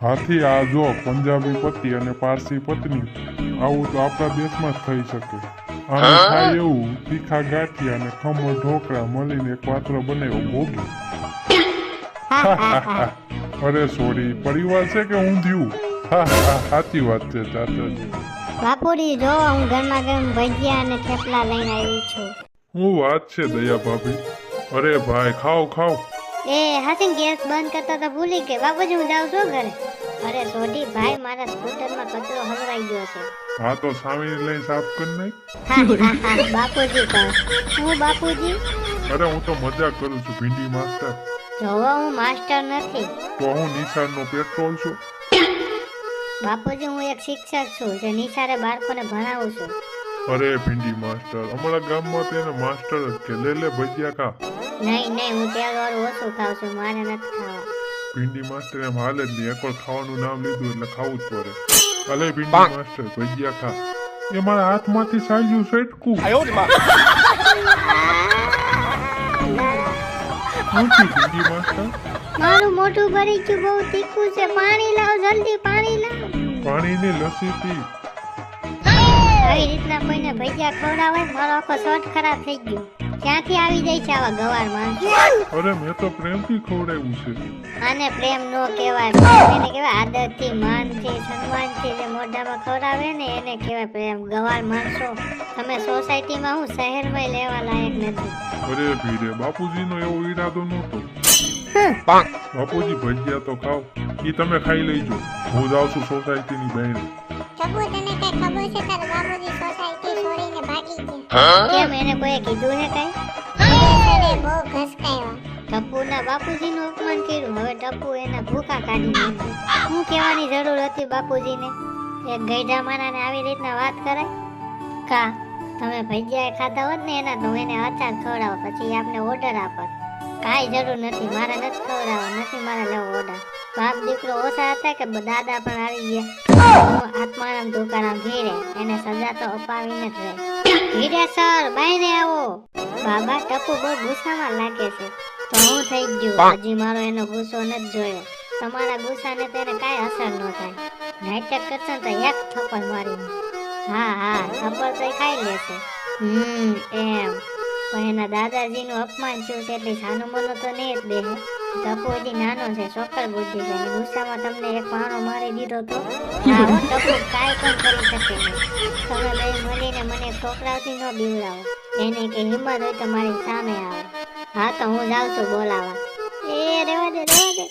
હાથી આ જો પંજાબી પતિ અને પારસી પત્ની આવું તો આપણા દેશમાં જ થઈ શકે. આને થાય એવું તીખા ગાંઠિયા અને ખમણ ઢોકળા મળીને એક પાત્ર બનાવ્યો ભોગી. અરે સોરી પરિવાર છે કે ઊંધિયું? હા હા સાચી વાત છે ચાચાજી. બાપુડી જો હું ગરમા ગરમ ભજીયા અને થેપલા લઈને આવી છું. હું વાત છે દયા ભાભી. અરે ભાઈ ખાઓ ખાઓ. એ હાસીન ગેસ બંધ કરતા તો ભૂલી ગઈ. બાપુજી હું જાઉં છું ઘરે. અરે સોઢી ભાઈ મારા સ્કૂટરમાં કચરો હલવાઈ ગયો છે. હા તો સામીને લઈ સાફ કર હા બાપુજી કહો હું બાપુજી? અરે હું તો મજા કરું છું ભીંડી માસ્ટર જોવો હું માસ્ટર નથી. તો હું નિશાળનો પેટ્રોલ છું. બાપુજી હું એક શિક્ષક છું જે નિશાળે બાળકોને ભણાવું છું. અરે ભીંડી માસ્ટર અમારા ગામમાં તેને માસ્ટર જ કે લે લે ભજીયા ખા. નહીં નહીં હું તેલ વાળું ઓછું ખાઉં છું મારે ભીંડી માસ્ટર એમ હાલ જ નહીં. એકવાર ખાવાનું નામ લીધું એટલે ખાવું જ પડે. અલે ભીંડી માસ્ટર ભજીયા ખા. એ મારા હાથમાંથી સાજ્યું સટકું. મોટી ભીંડી માસ્ટર? મારું ભરી ગયું બહુ તીખું છે. પાણી લાવ જલ્દી પાણી લાવ. પાણીની લસ્સી પી. આવી રીતના કોઈને ભજીયા ખવડાવે મારો આખો શોટ ખરાબ થઈ ગયો. ક્યાંથી આવી જાય છે આવા ગવાર માણસો અરે મેં તો પ્રેમથી ખવડાવ્યું છે. આને પ્રેમ નો કહેવાય. એને કહેવાય છે સન્માન છે જે મોઢામાં ખવડાવે ને એને કહેવાય પ્રેમ. ગવાર માણસો. તમે સોસાયટીમાં હું શહેરમાં લેવા લાયક નથી. અરે ભીરે બાપુજીનો એવો ઈરાદો નહોતો. બાપુજી ભજીયા તો ખાઓ. એ તમે ખાઈ લેજો. હું જાઉં છું સોસાયટીની બહેન તને કઈ ખબર છે? તારા બાપુજી સોસાયટી કેમ એને કોઈએ કીધું હે કઈ? બહુ ઘસકાયો. ટપુના બાપુજીનું અપમાન કર્યું. હવે ટપુ એના ભૂખા કાઢી નાખે. શું કહેવાની જરૂર હતી બાપુજીને? એક ગઈઢા માણાને આવી રીતના વાત કરાય? કા તમે ભજીયા ખાતા હોત ને એના તો એને અચાર ખવડાવો પછી આપને ઓર્ડર આપત. કાંઈ જરૂર નથી. મારે નથી ખવડાવવા નથી મારે લેવો ઓર્ડર બાપ દીકરો ઓછા હતા કે દાદા પણ આવી ગયા. આત્મારામ તુકારામ ઘેરે એને સજા તો અપાવીને જ રહે. ઘીરે સર, બાઈને આવો. બાબા ટપુ બહુ ગુસ્સામાં લાગે છે. તો હું થઈ ગયું. હજી મારો એનો ગુસ્સો નથી જોયો. તમારા ગુસ્સાને તેને કાંઈ અસર ન થાય. નાટક કરશે તો એક થપ્પડ મારી હા હા, થપ્પડ તો ખાઈ લેશે. હમ, એમ. પણ એના દાદાજીનું અપમાન થયું છે એટલે સાનું મનો તો નહીં જ બેહે ટપુ હજી નાનો છે ચોક્કસ બુદ્ધિ છે. ગુસ્સામાં તમને એક પાણો મારી દીધો તો હો, ટપુ કાંઈ પણ કરી શકે નહીં. તમે બે મળીને મને છોકરાઓથી ન બીવડાવો. એને કે હિંમત હોય તો મારી સામે આવે. હા તો હું જાઉં છું બોલાવા. એ રેવા દે રેવા દે.